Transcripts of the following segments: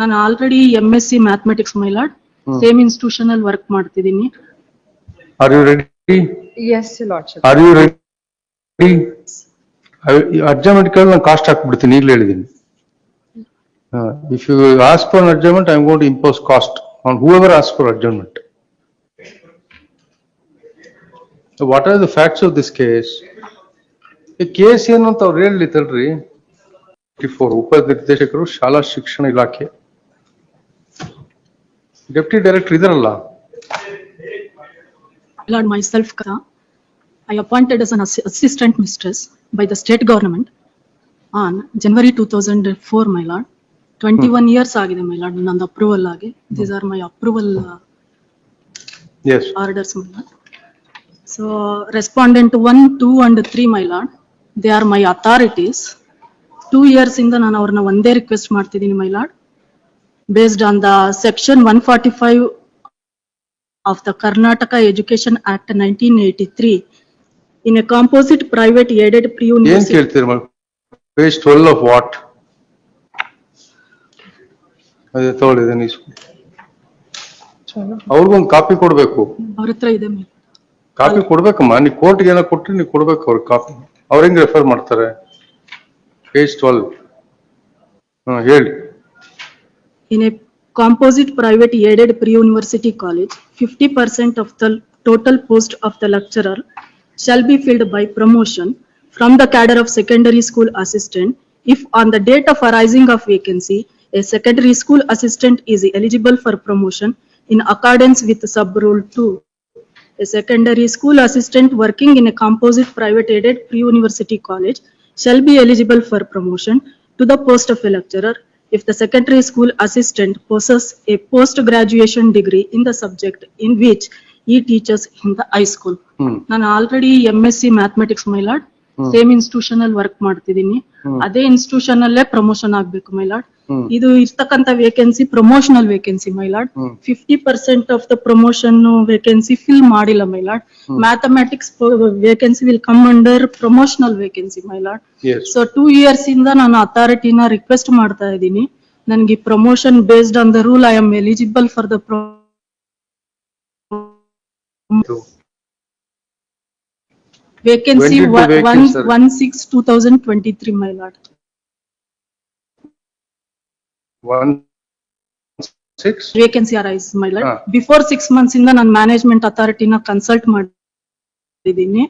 ನಾನು already M S C mathematics my lord same institution ಅಲ್ಲಿ work ಮಾಡ್ತಿದ್ದೀನಿ. Are you ready yes. Are you ready adjournment ಕೇಳಿ ನಾನು cost ಹಾಕ್ಬಿಡ್ತೀನಿ ಈಗಲೇ ಹೇಳಿದ್ದೀನಿ. If you ask for adjournment I got impose cost on whoever ask for adjournment what are the facts of this case ಈ case ಏನು ಅಂತ ಅವ್ರು ಹೇಳಿ ತಲ್ರಿ ಫೋರ್ ಉಪನಿರ್ದೇಶಕರು ಶಾಲಾ ಶಿಕ್ಷಣ ಇಲಾಖೆ ಡೆಪ್ಟಿ ಡೈರೆಕ್ಟರ್ ಇದಾರಲ್ಲ Lord myself, Kara, I appointed as an assi- assistant mistress by the state government on January 2004, my lord. 21 years ಆಗಿದೆ my lord, ನಂದು approval ಆಗಿ. These are my approval uh, yes orders, my lord. So respondent one, two and three, my lord, they are my authorities. Two years ಇಂದ ನಾನು ಅವ್ರನ್ನ ಒಂದೇ request ಮಾಡ್ತಿದ್ದೀನಿ, my lord. Based on the section one forty-five of the Karnataka Education Act nineteen eighty-three, in a composite private aided ಏನ್ pre-university. ಕೇಳ್ತೀರಿ page twelve of what ಅದೇ ತಗೊಳ್ಳಿದೆ ನೀವು ಅವ್ರಿಗೊಂದು ಕಾಪಿ ಕೊಡ್ಬೇಕು ಅವ್ರ ಹತ್ರ ಇದೆ. ಕಾಪಿ ಕೊಡ್ಬೇಕಮ್ಮ ನೀ ಕೋರ್ಟ್ಗೆ ಏನೋ ಕೊಟ್ರಿ ನೀವು ಕೊಡ್ಬೇಕು ಅವ್ರಿಗೆ ಕಾಪಿ ಅವ್ರ ಹೆಂಗ್ ರೆಫರ್ ಮಾಡ್ತಾರೆ ಪೇಜ್ ಟ್ವೆಲ್ ಹಾ ಹೇಳಿ In a composite private aided pre-university college, fifty percent of the total post of the lecturer shall be filled by promotion from the cadre of secondary school assistant if on the date of arising of vacancy, a secondary school assistant is eligible for promotion in accordance with sub-rule two. A secondary school assistant working in a composite private aided pre-university college shall be eligible for promotion to the post of a lecturer if the secondary school assistant possesses a post-graduation degree in the subject in which he teaches in the high school. Hmm ನಾನು already M S C mathematics my lord same institution ಅಲ್ಲಿ work ಮಾಡ್ತಿದೀನಿ. ಅದೇ institution ಅಲ್ಲೇ promotion ಆಗ್ಬೇಕು my lord. ಇದು ಇರ್ತಕ್ಕಂತ vacancy promotional vacancy my lord. Fifty percent of the promotion vacancy fill ಮಾಡಿಲ್ಲ my lord mathematics vacancy will come under promotional vacancy my lord so two years ಇಂದ ನಾನು ಅಥಾರಿಟಿನ ರಿಕ್ವೆಸ್ಟ್ ಮಾಡ್ತಾ ಇದ್ದೀನಿ. ನನಗೆ promotion based on the rule I am eligible for the vacancy When did the one vacancy, sir? One six two thousand twenty three my lord one six vacancy arise my lord ಹಾ. Before six months ಇಂದ ನಾನು management ಅಥಾರಿಟಿನ consult ಮಾಡಿದ್ದೀನಿ.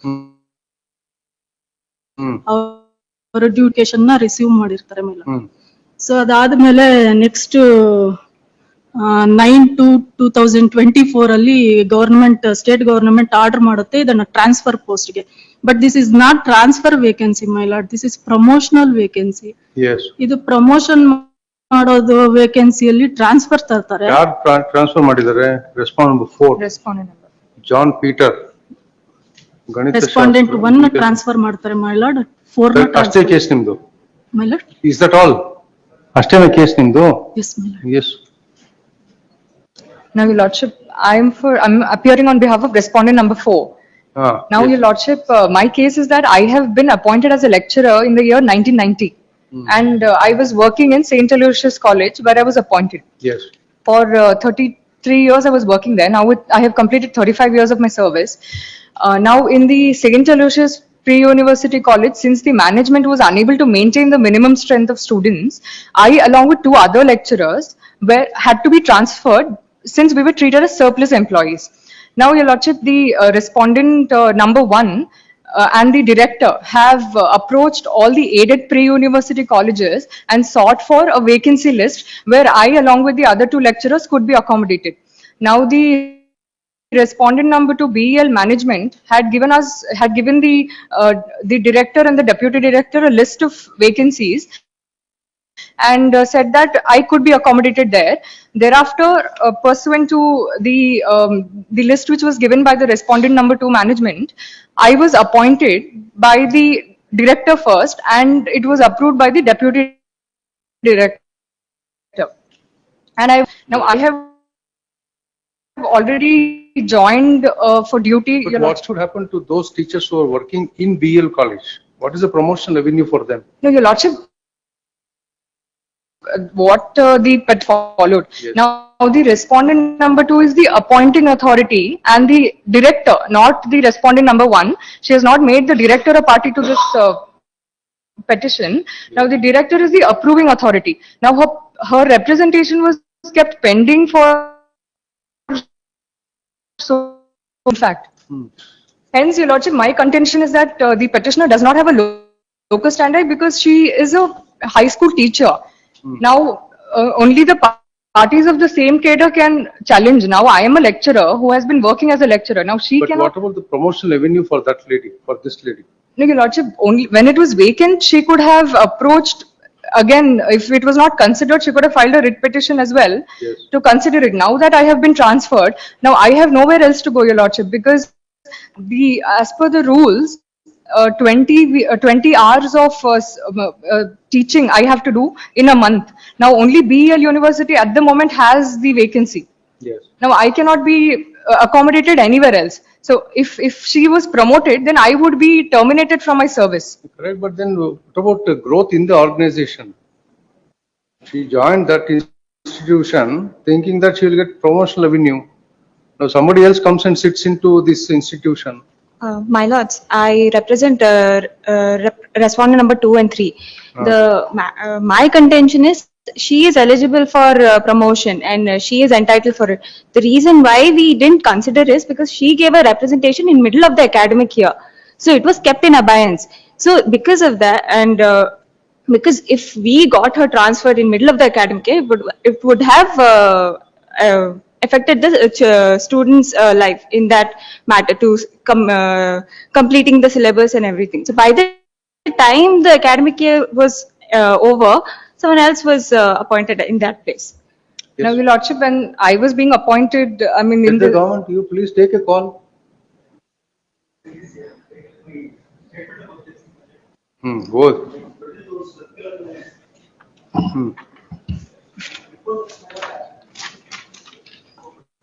ಹ್ಮ್. ಹ್ಮ್. ಅವರ ನ receive ಮಾಡಿರ್ತಾರೆ my lord hmm. So ಅದಾದ್ಮೇಲೆ next nine two two thousand twenty four ಅಲ್ಲಿ government state government order ಮಾಡುತ್ತೆ ಇದನ್ನ ಟ್ರಾನ್ಸ್ಫರ್ ಪೋಸ್ಟ್ಗೆ. But this is not transfer vacancy my lord this is promotional vacancy yes ಇದು ಪ್ರಮೋಷನ್ ಮಾಡೋದು ವೇಕೆನ್ಸಿಯಲ್ಲಿ ಟ್ರಾನ್ಸ್ಫರ್ ತರ್ತಾರೆ. ಯಾರು ಟ್ರಾನ್ಸ್ಫರ್ ಮಾಡಿದ್ದಾರೆ? Respond number four. John Peter ಗಣಿತ ರೆಸ್ಪಾಂಡೆಂಟ್ ಒನ್ ಟ್ರಾನ್ಸ್ಫರ್ ಮಾಡ್ತಾರೆ ಮೈ ಮೈಲಾಡ್ ಫೋರ್ ಅಷ್ಟೇ ಕೇಸ್ ನಿಮ್ದು? ಲಾರ್ಡ್ ಇಸ್ ದಟ್ ಆಲ್ ಅಷ್ಟೇನಾ ಕೇಸ್ ನಿಮ್ದು? Yes yes Now, Your Lordship, I'm for I'm appearing on behalf of respondent number four. Ah, Now, yes. Your Lordship, uh, my case is that I have been appointed as a lecturer in the year 1990, hmm. and uh, I was working in Saint Aloysius College where I was appointed Yes. for uh, 33 years i was working there now with, i have completed 35 years of my service uh, now in the st aloysius pre-university college since the management was unable to maintain the minimum strength of students i along with two other lecturers were had to be transferred since we were treated as surplus employees. Now, Your Lordship, the uh, respondent uh, number one uh, and the director have uh, approached all the aided pre-university colleges and sought for a vacancy list where I, along with the other two lecturers, could be accommodated. Now, the respondent number two BEL management had given us had given the uh, the director and the deputy director a list of vacancies and uh, said that I could be accommodated there. Thereafter, uh, pursuant to the um, the list which was given by the respondent number two management, I was appointed by the director first, and it was approved by the deputy director. And I now I have already joined uh, for duty. But what should happen to those teachers who are working in BL college? What is the promotion avenue for them? No, your lordship, what uh, the pet followed. Yes. Now, the respondent number two is the appointing authority and the director, not the respondent number one. She has not made the director a party to this uh, petition. Now, the director is the approving authority. Now, her, her representation was kept pending for so, in fact. Hence, your lordship, my contention is that uh, the petitioner does not have a lo- locus standi because she is a high school teacher. Now, uh, only the parties of the same cadre can challenge. Now, I am a lecturer who has been working as a lecturer. Now, she But cannot. what about the promotional avenue for that lady, for this lady? No, your lordship, only when it was vacant, she could have approached, again, if it was not considered, she could have filed a writ petition as well Yes. to consider it. Now that I have been transferred, now I have nowhere else to go, your lordship, because the, as per the rules, uh, 20, uh, 20 hours of uh, um, uh, uh, teaching I have to do in a month. Now only BEL University at the moment has the vacancy. Yes. Now, I cannot be uh, accommodated anywhere else. So if, if she was promoted, then I would be terminated from my service. Correct, but then what about the growth in the organization? She joined that institution thinking that she will get promotional avenue. Now somebody else comes and sits into this institution. Uh, My lords, I represent uh, uh, rep- respondent number two and three. The, ma- uh, my contention is she is eligible for uh, promotion and uh, she is entitled for it. The reason why we didn't consider is because she gave a representation in middle of the academic year. So it was kept in abeyance. So because of that and uh, because if we got her transferred in middle of the academic year, it would, it would have uh, uh, affected the uh, students' uh, life in that matter to s- come, uh, completing the syllabus and everything. So by the time the academic year was uh, over, someone else was uh, appointed in that place. Now, your lordship, when I was being appointed, I mean, in the the, government, you please take a call. Hmm, go. Hmm.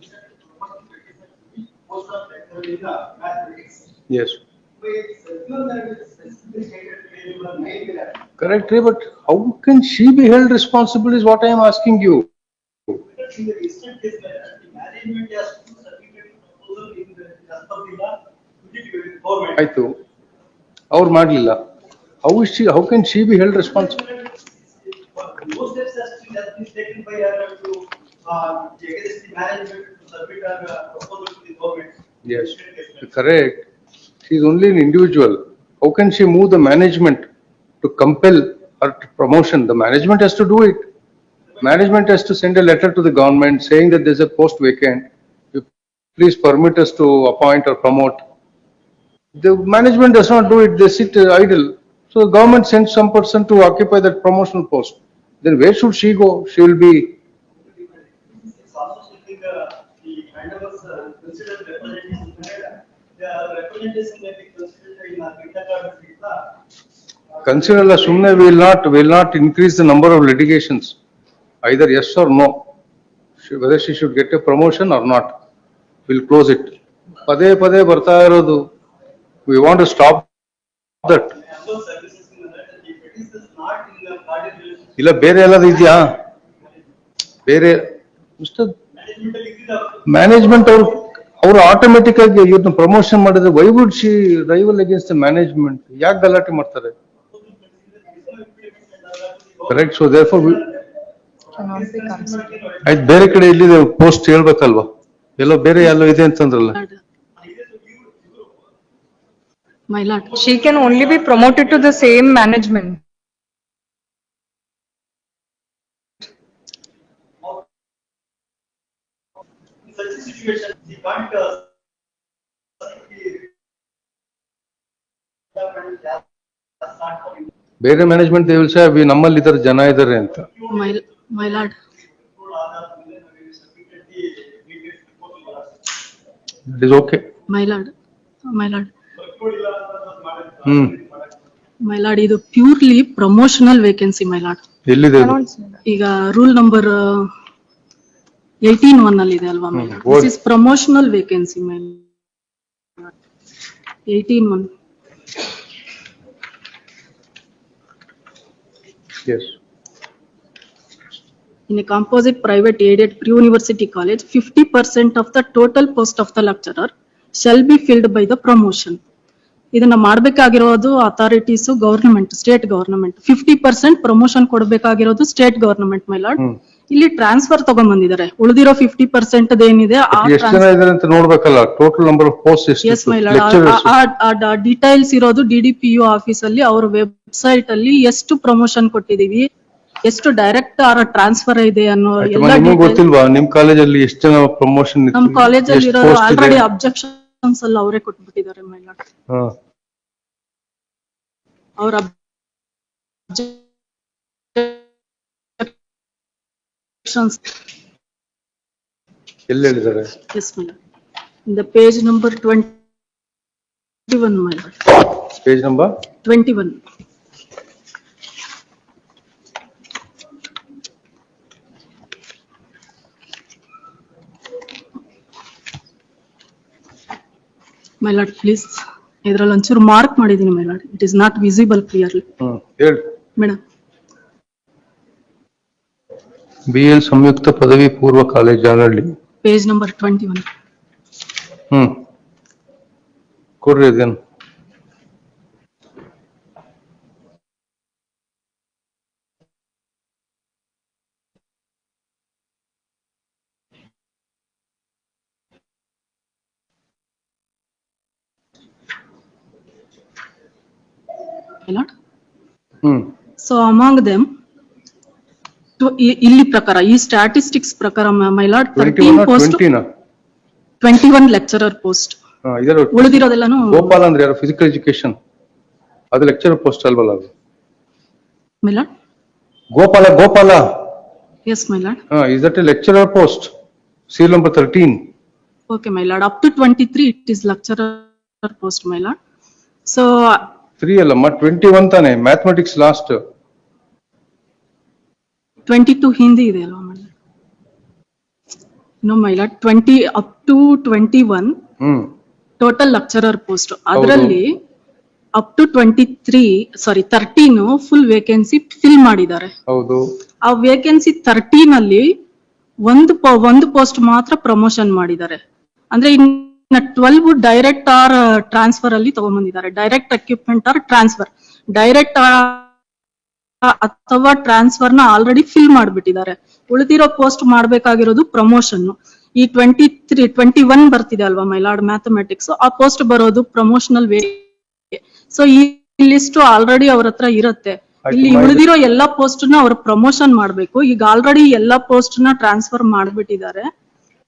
seeking permission to promote the petitioner to be post of lecturer in the mathematics. Yes. Where circular that is specifically stated in number nine below. Correct, but how can she be held responsible is what I am asking you. In the instant is that the management has to submit a proposal in the, as per the law, to the government. ಆಯ್ತು ಅವ್ರು ಮಾಡ್ಲಿಲ್ಲ how is she how can she be held responsible Yes, correct. She is only an individual. How can she move the management to compel her to promotion? The management has to do it. Management has to send a letter to the government saying that there's a post vacant. Please permit us to appoint or promote. The management does not do it, they sit idle. So the government sends some person to occupy that promotional post. Then where should she go? She will be, consider ಅಲ್ಲ ಸುಮ್ಮನೆ will not will not increase the number of litigations either yes or no whether she should get a promotion or not will close it ಪದೇ ಪದೇ ಬರ್ತಾ ಇರೋದು. We want to stop that ಇಲ್ಲ, ಬೇರೆ ಎಲ್ಲದ ಇದೆಯಾ? ಬೇರೆ ಮ್ಯಾನೇಜ್ಮೆಂಟ್ ಅವ್ರು ಅವ್ರು ಆಟೋಮೆಟಿಕ್ ಆಗಿ ಇವತ್ತು ಪ್ರಮೋಷನ್ ಮಾಡಿದ್ರೆ why would she rival against management? ಯಾಕೆ ಗಲಾಟೆ ಮಾಡ್ತಾರೆ? ಕರೆಕ್ಟ್, ಸೊ be ಆಯ್ತು ಬೇರೆ ಕಡೆ ಇಲ್ಲಿ ಪೋಸ್ಟ್ ಹೇಳ್ಬೇಕಲ್ವಾ ಎಲ್ಲೋ ಬೇರೆ ಎಲ್ಲೋ ಇದೆ ಅಂತಂದ್ರಲ್ಲ My lord, She can only be promoted to the same management. In such a situation, he can't, uh, start for him. ಬೇರೆ management they will say we ನಮ್ಮಲ್ಲಿ ಇದ್ದಾರೆ ಜನ ಇದ್ದಾರೆ ಅಂತ my, My lord, control ಆಧಾರದ ಮೇಲೆ ನಾವು submitted the detailed proposal. It is okay. my lord, my ಹ್ಮ್. ಮಾಡಕ್ಕೆ my lord, ಇದು purely promotional vacancy, my lord ಎಲ್ಲಿದೆ ಅದು? ಈಗ ರೂಲ್ ನಂಬರ್ ಏಯ್ಟೀನ್ ಒನ್ ಅಲ್ಲಿ ಇದೆ ಅಲ್ವಾ ಮೈ ಹ್ಮ್, ಓದಿ. Is promotional vacancy my eighteen one Yes. In a composite private aided pre-university college, fifty percent of the total post of the lecturer shall be filled by the promotion. ಇದನ್ನ ಮಾಡ್ಬೇಕಾಗಿರೋದು authorities government state government fifty percent promotion ಕೊಡಬೇಕಾಗಿರೋದು state government my hmm. ಇಲ್ಲಿ transfer ತಗೊಂಡ್ಬಂದಿದ್ದಾರೆ. ಉಳಿದಿರೋ fifty percent ಏನಿದೆ ಆ ಎಷ್ಟು ಜನ ಇದ್ದಾರೆ ಅಂತ ನೋಡ್ಬೇಕಲ್ಲ total number of post yes ಎಷ್ಟು? ಮೈಲಾಡ್ ಲೆಕ್ಚರರ್ಸ್ ಡೀಟೈಲ್ಸ್ ಇರೋದು D D P U office ಅಲ್ಲಿ ಅವ್ರ ವೆಬ್ಸೈಟ್ ಅಲ್ಲಿ ಎಷ್ಟು ಪ್ರಮೋಷನ್ ಕೊಟ್ಟಿದೀವಿ ಎಷ್ಟು ಡೈರೆಕ್ಟ್ ಆರ್ ಟ್ರಾನ್ಸ್ಫರ್ ಇದೆ ಅನ್ನೋ ಎಲ್ಲ ನಿಮ್ಗೆ details- ಗೊತ್ತಿಲ್ವಾ? ನಿಮ್ ಕಾಲೇಜಲ್ಲಿ ಎಷ್ಟು ಜನ ಪ್ರಮೋಷನ್ ನಮ್ ಕಾಲೇಜಲ್ಲಿ ಇರೋರು ಆಲ್ರೆಡಿ ಅಬ್ಜೆಕ್ಷನ್ಸ್ ಎಲ್ಲ ಅವರೇ ಕೊಟ್ಬಿಟ್ಟಿದ್ದಾರೆ ಮೈಲಾಡ್ ಅವ್ರ objections ಎಲೆಕ್ಷನ್ಸ್ ಎಲ್ಲಿ the number twenty one ma'am my lord please ಇದ್ರಲ್ಲಿ ಒಂಚೂರು ಮಾರ್ಕ್ ಮಾಡಿದ್ದೀನಿ my lord it is not visible clearly madam B L ಸಂಯುಕ್ತ ಪದವಿ ಪೂರ್ವ college Janahalli page number twenty-one. ಹ್ಮ್ ಕೊಡ್ರಿ ಅದೇನು My lord. Hmm So among them, to- E- ಇಲ್ಲಿ ಪ್ರಕಾರ ಈ ಸ್ಟ್ಯಾಟಿಸ್ಟಿಕ್ಸ್ ಪ್ರಕಾರ my lord twenty thirteen post twenty one lecturer post ಉಳಿದಿರೋದೆಲ್ಲಾನು Gopal ಅಂದ್ರೆ ಯಾರು? ಫಿಸಿಕಲ್ ಎಜುಕೇಶನ್ ಅದು ಲೆಕ್ಚರರ್ ಪೋಸ್ಟ್ ಅಲ್ವಲ್ಲ ಅದು? My lord Gopala Gopala. Yes my lord is that a lecturer post seal number thirteen okay my lord up to twenty three it is lecturer post my lord so three ಅಲ್ಲಮ್ಮ twenty one ತಾನೆ mathematics last twenty two Hindi ಇದೆ ಅಲ್ವಾ madam no my lord twenty up to twenty one total lecturer post ಅದರಲ್ಲಿ up to twenty three sorry thirteen full vacancy fill ಮಾಡಿದ್ದಾರೆ. ಹೌದು. ಆ vacancy thirteen ಅಲ್ಲಿ ಒಂದು ಒಂದು ಪೋಸ್ಟ್ ಮಾತ್ರ ಪ್ರಮೋಷನ್ ಮಾಡಿದ್ದಾರೆ. ಅಂದ್ರೆ ಇನ್ನ ಟ್ವೆಲ್ವ್ ಡೈರೆಕ್ಟ್ ಆರ್ ಟ್ರಾನ್ಸ್ಫರ್ ಅಲ್ಲಿ ತಗೊಂಡ್ಬಂದಿದ್ದಾರೆ. Direct equipment or transfer direct ಅಥವಾ ಟ್ರಾನ್ಸ್ಫರ್ನ ಆಲ್ರೆಡಿ ಫಿಲ್ ಮಾಡ್ಬಿಟ್ಟಿದ್ದಾರೆ. ಉಳಿದಿರೋ ಪೋಸ್ಟ್ ಮಾಡ್ಬೇಕಾಗಿರೋದು ಪ್ರಮೋಷನ್ ಈ ಟ್ವೆಂಟಿ ತ್ರೀ ಟ್ವೆಂಟಿ ಒನ್ ಬರ್ತಿದೆ ಅಲ್ವಾ ಮೈಲಾಡ್ ಮ್ಯಾಥಮೆಟಿಕ್ಸ್ ಆ ಪೋಸ್ಟ್ ಬರೋದು ಪ್ರಮೋಷನಲ್ ವೇ ಸೊ ಈ ಲಿಸ್ಟ್ ಆಲ್ರೆಡಿ ಅವ್ರ ಹತ್ರ ಇರುತ್ತೆ. ಇಲ್ಲಿ ಉಳಿದಿರೋ ಎಲ್ಲಾ ಪೋಸ್ಟ್ನ ಅವ್ರ ಪ್ರಮೋಷನ್ ಮಾಡ್ಬೇಕು. ಈಗ ಆಲ್ರೆಡಿ ಎಲ್ಲಾ ಪೋಸ್ಟ್ನ ಟ್ರಾನ್ಸ್ಫರ್ ಮಾಡ್ಬಿಟ್ಟಿದ್ದಾರೆ.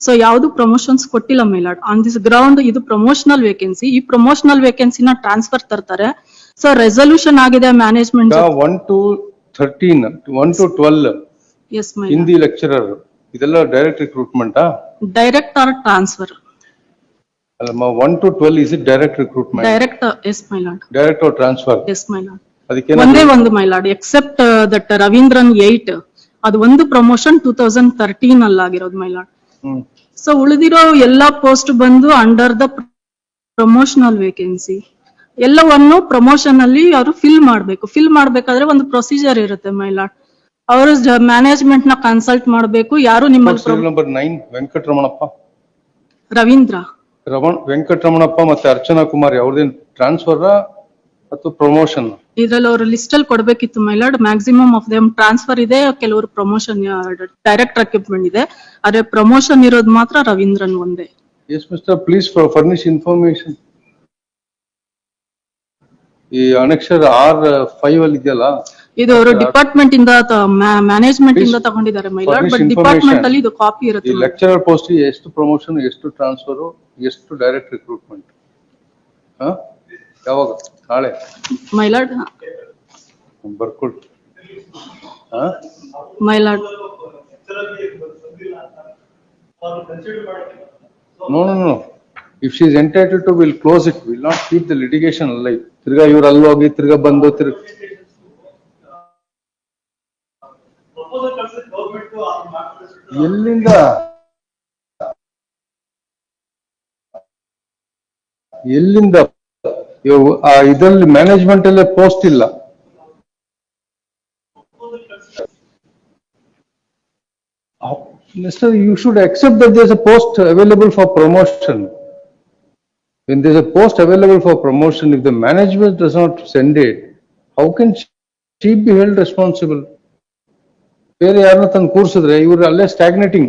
ಸೊ ಯಾವ್ದು ಪ್ರಮೋಷನ್ಸ್ ಕೊಟ್ಟಿಲ್ಲ my lord on this ground ಇದು ಪ್ರಮೋಷನಲ್ ವೇಕೆನ್ಸಿ ಈ ಪ್ರಮೋಷನಲ್ ವೇಕೆನ್ಸಿನ ಟ್ರಾನ್ಸ್ಫರ್ ತರ್ತಾರೆ. ಸೊ ರೆಸೊಲ್ಯೂಷನ್ ಆಗಿದೆ management one two thirteen one two twelve yes my Hindi lecturer ಇದೆಲ್ಲ ಡೈರೆಕ್ಟ್ ರಿಕ್ರೂಟ್ಮೆಂಟಾ ಡೈರೆಕ್ಟ್ ಆರ್ ಟ್ರಾನ್ಸ್ಫರ್ ಅಲ್ಲಮ್ಮ one two twelve is it direct recruitment direct yes my lord direct or transfer yes my lord ಅದಕ್ಕೆ ಒಂದೇ ಒಂದು my lord except that Ravindran eight ಅದು ಒಂದು promotion two thousand thirteen ಅಲ್ಲಿ ಆಗಿರೋದು ಮೈ lord so ಉಳಿದಿರೋ ಎಲ್ಲಾ ಪೋಸ್ಟ್ ಬಂದು ಅಂಡರ್ ದ ಪ್ರಮೋಷನಲ್ ವೇಕೆನ್ಸಿ ಎಲ್ಲವನ್ನು ಪ್ರಮೋಷನ್ ಅಲ್ಲಿ ಅವರು ಫಿಲ್ ಮಾಡ್ಬೇಕು. ಫಿಲ್ ಮಾಡ್ಬೇಕಾದ್ರೆ ಒಂದು ಪ್ರೊಸೀಜರ್ ಇರುತ್ತೆ ಮೈಲಾಡ್. ಅವರು ಮ್ಯಾನೇಜ್ಮೆಂಟ್ನ ಕನ್ಸಲ್ಟ್ ಮಾಡಬೇಕು. ಯಾರು ನಿಮ್ಮ serial number nine Venkataramanappa. Ravindra. Raman Venkataramanappa ಮತ್ತೆ ಅರ್ಚನಾ ಕುಮಾರ್ ಅವ್ರದೇನ್ ಟ್ರಾನ್ಸ್ಫರ್ ಅಥವಾ ಪ್ರಮೋಷನ್ ಇದ್ರಲ್ಲಿ ಅವ್ರ ಲಿಸ್ಟ್ ಅಲ್ಲಿ ಕೊಡ್ಬೇಕಿತ್ತು my lord. Maximum of them transfer ಇದೆ. ಕೆಲವರು ಪ್ರಮೋಷನ್ ಡೈರೆಕ್ಟ್ ರೆಕ್ರೂಟ್ಮೆಂಟ್ ಇದೆ. ಆದ್ರೆ ಪ್ರಮೋಷನ್ ಇರೋದು ಮಾತ್ರ ರವೀಂದ್ರನ್ ಒಂದೇ. Yes mister please furnish information ಈ ಅನಕ್ಷರ ಆರ್ ಫೈವ್ ಅಲ್ಲಿ ಇದೆಯಲ್ಲ? ಇದು ಅವರು ಡಿಪಾರ್ಟ್ಮೆಂಟ್ ಇಂದ ಮ್ಯಾನೇಜ್ಮೆಂಟ್ ಇಂದ ತಗೊಂಡಿದ್ದಾರೆ ಮೈಲಾಡ್ ಬಟ್ ಡಿಪಾರ್ಟ್ಮೆಂಟ್ ಅಲ್ಲಿ ಇದು ಕಾಪಿ ಈ ಇರುತ್ತೆ ಲೆಕ್ಚರರ್ ಪೋಸ್ಟ್ ಎಷ್ಟು ಪ್ರಮೋಷನ್ ಎಷ್ಟು ಟ್ರಾನ್ಸ್ಫರ್ ಎಷ್ಟು ಡೈರೆಕ್ಟ್ ರಿಕ್ರೂಟ್ಮೆಂಟ್ ಯಾವಾಗ? ನಾಳೆ? ಮೈಲಾಡ್ ಬರ್ಕೊಳ್? My lord, ಲೆಕ್ಚರಲ್ಲಿ ಬಂದಿಲ್ಲ ಅಂತ ಇಫ್ ಕನ್ಸಿಡರ್ ಮಾಡಕ್ಕೆ No, no, no. If she is entitled to, we'll close it. We'll not keep the litigation alive. ತಿರ್ಗಾ ಇವ್ರು ಅಲ್ಲಿ ಹೋಗಿ ತಿರ್ಗಾ ಬಂದು ತಿರ್ಗ ಎಲ್ಲಿಂದ? ಎಲ್ಲಿಂದ? ಇದರಲ್ಲಿ ಮ್ಯಾನೇಜ್ಮೆಂಟ್ ಅಲ್ಲೇ ಪೋಸ್ಟ್ ಇಲ್ಲ. You should accept that there's a post available for promotion. When there's a post available for promotion, if the management does not send it, how can she be held responsible? ಬೇರೆ ಯಾರನ್ನ ತಂದು ಕೂರ್ಸಿದ್ರೆ ಇವ್ರು ಅಲ್ಲೇ ಸ್ಟಾಗ್ನೇಟಿಂಗ್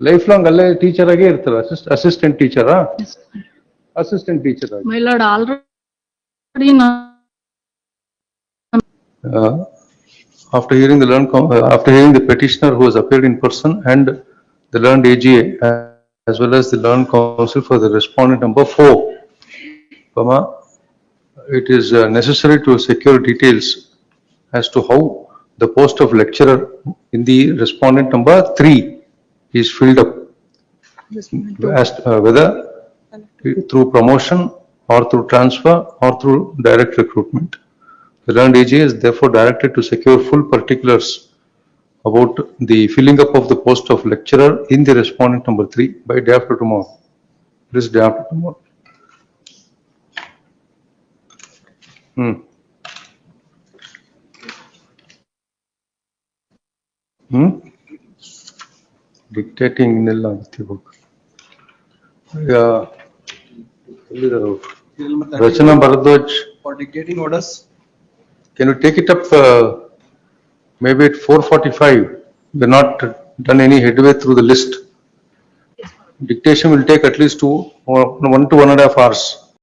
life long ಅಲ್ಲೇ teacher ಆಗೇ ಇರ್ತಾರ assistant ಟೀಚರಾ assistant teacher ಆಗಿ my lord, already now, Uh, After hearing the learned, com- uh, after hearing the petitioner who has appeared in person and the learned AGA uh, as well as the learned counsel for the respondent number four. comma, it is uh, necessary to secure details as to how the post of lecturer in the respondent number three is filled up. As, uh, whether through promotion or through transfer or through direct recruitment. The learned AG is therefore directed to secure full particulars about the filling up of the post of lecturer in the respondent number three by day after tomorrow. This day after tomorrow. Hmm. Hmm? Dictating ನಿಲ್ಲ ಅಂತ ಇವಾಗ. ಈಗ ಎಲ್ಲಿದ್ದಾರೆ ಅವ್ರು? ರಚನಾ Bharadwaj for dictating orders. Can you take it up, uh, maybe at four forty-five? We're not done any headway through the list. Dictation will take at least two, or one to one and a half hours.